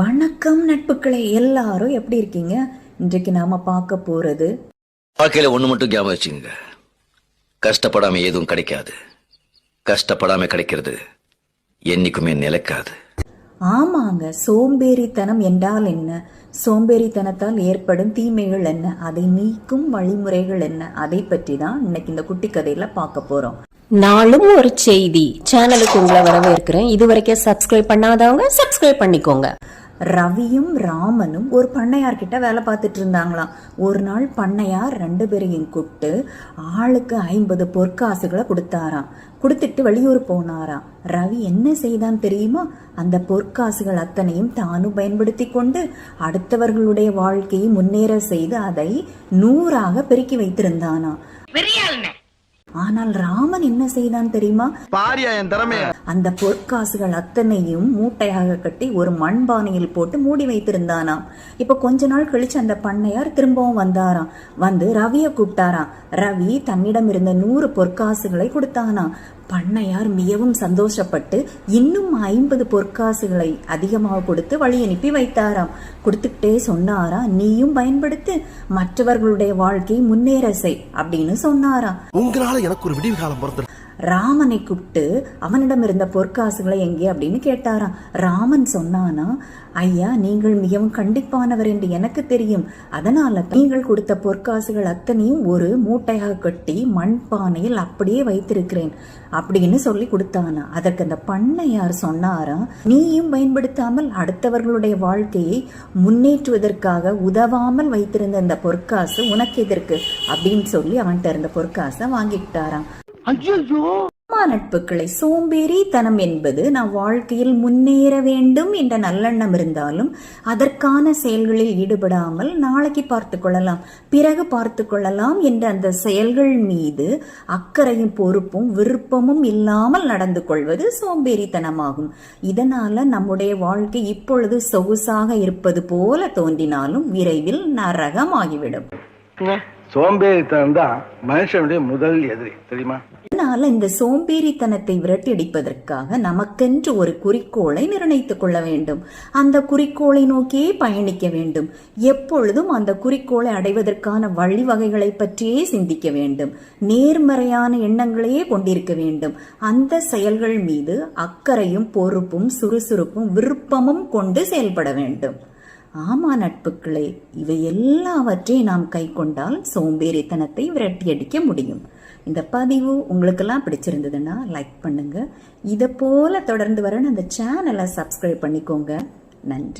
வணக்கம் நட்புக்களே எல்லாரும் எப்படி இருக்கீங்க? இன்றைக்கு நாம பார்க்க போறது வாழ்க்கையில ஒண்ணு மட்டும் ஞாபகம் வச்சுங்க கஷ்டப்படாம எதுவும் கிடைக்காது. கஷ்டப்படாம கிடைக்கிறது என்னைக்குமே நிலைக்காது. ஆமாங்க சோம்பேறித்தனம் என்றால் என்ன? சோம்பேறித்தனத்தால் ஏற்படும் தீமைகள் என்ன? அதை நீக்கும் வழிமுறைகள் என்ன? அதை பற்றி தான் இன்னைக்கு இந்த குட்டி கதையில பார்க்க போறோம். நாளும் ஒரு செய்தி. சேனலுக்கு உங்களை வரவேற்கிறேன். இது வரைக்கும் சப்ஸ்கிரைப் பண்ணாதவங்க சப்ஸ்கிரைப் பண்ணிக்கோங்க. ரவியும் ராமனும் ஒரு பண்ணையார்கிட்ட வேலை பார்த்துட்டு இருந்தாங்களாம். ஒரு நாள் பண்ணையார் ரெண்டு பேரையும் கூப்பிட்டு ஆளுக்கு ஐம்பது பொற்காசுகளை கொடுத்தாராம். கொடுத்துட்டு வெளியூர் போனாராம். ரவி என்ன செய்தான் தெரியுமா? அந்த பொற்காசுகள் அத்தனையும் தானும் பயன்படுத்தி கொண்டு அடுத்தவர்களுடைய வாழ்க்கையை முன்னேற செய்து அதை நூறாக பெருக்கி வைத்திருந்தானா ஆனால் ராமன் என்ன செய்தான் தெரியுமா? பாரியா என் திறமைய. அந்த பொற்காசுகள் அத்தனையும் மூட்டையாக கட்டி ஒரு மண்பானையில் போட்டு மூடி வைத்திருந்தானாம். இப்ப கொஞ்ச நாள் கழிச்சு அந்த பண்ணையார் திரும்பவும் வந்தாராம். வந்து ரவிய கூப்பிட்டாராம். ரவி தன்னிடம் இருந்த நூறு பொற்காசுகளை கொடுத்தானாம். பண்ணையார் மிகவும் சந்தோஷப்பட்டு இன்னும் ஐம்பது பொற்காசுகளை அதிகமாக கொடுத்து வழி அனுப்பி வைத்தாராம். கொடுத்துக்கிட்டே சொன்னாராம் நீயும் பயன்படுத்து. மற்றவர்களுடைய வாழ்க்கையை முன்னேற செய் அப்படின்னு சொன்னாராம். உங்களால எனக்கு ஒரு விடிவு காலம் பிறந்து ராமனை கூப்பிட்டு அவனிடம் இருந்த பொற்காசுகளை எங்கே அப்படின்னு கேட்டாராம். ராமன் சொன்னானா ஐயா நீங்கள் மிகவும் கண்டிப்பானவர் என்று எனக்கு தெரியும். அதனால நீங்கள் கொடுத்த பொற்காசுகள் அத்தனையும் ஒரு மூட்டையாக கட்டி மண்பானையில் அப்படியே வைத்திருக்கிறேன் அப்படின்னு சொல்லி கொடுத்தானா. அதற்கு அந்த பண்ணையார் சொன்னாராம் நீயும் பயன்படுத்தாமல் அடுத்தவர்களுடைய வாழ்க்கையை முன்னேற்றுவதற்காக உதவாமல் வைத்திருந்த அந்த பொற்காசு உனக்கு எதற்கு? அப்படின்னு சொல்லி அவன்கிட்ட இருந்த பொற்காசை வாங்கிக்கிட்டாராம். ஆமா நட்புகளை சோம்பேறித்தனம் என்பது நாம் வாழ்க்கையில் முன்னேற வேண்டும் என்ற நல்லெண்ணம் இருந்தாலும் அதற்கான செயல்களில் ஈடுபடாமல் நாளைக்கு பார்த்து கொள்ளலாம் பிறகு பார்த்து கொள்ளலாம் என்ற அந்த செயல்கள் மீது அக்கறையும் பொறுப்பும் விருப்பமும் இல்லாமல் நடந்து கொள்வது சோம்பேறித்தனமாகும். இதனால நம்முடைய வாழ்க்கை இப்பொழுது சொகுசாக இருப்பது போல தோன்றினாலும் விரைவில் நரகமாகிவிடும். சோம்பேறித்தனம் தான் மனுஷனுடைய முதல் எதிரி தெரியுமா? அதனால இந்த சோம்பேறித்தனத்தை விரட்டியடிப்பதற்காக நமக்கென்று ஒரு குறிக்கோளை நிர்ணயித்துக் கொள்ள வேண்டும். அந்த குறிக்கோளை நோக்கியே பயணிக்க வேண்டும். எப்பொழுதும் அந்த குறிக்கோளை அடைவதற்கான வழிவகைகளை பற்றியே சிந்திக்க வேண்டும். நேர்மறையான எண்ணங்களையே கொண்டிருக்க வேண்டும். அந்த செயல்கள் மீது அக்கறையும் பொறுப்பும் சுறுசுறுப்பும் விருப்பமும் கொண்டு செயல்பட வேண்டும். ஆமா நட்புகளே இவை எல்லாவற்றையும் நாம் கை கொண்டால் சோம்பேறித்தனத்தை விரட்டியடிக்க முடியும். இந்த பதிவு உங்களுக்கெல்லாம் பிடிச்சிருந்ததுன்னா லைக் பண்ணுங்க. இதை போல தொடர்ந்து வர அந்த சேனலை சப்ஸ்கிரைப் பண்ணிக்கோங்க. நன்றி.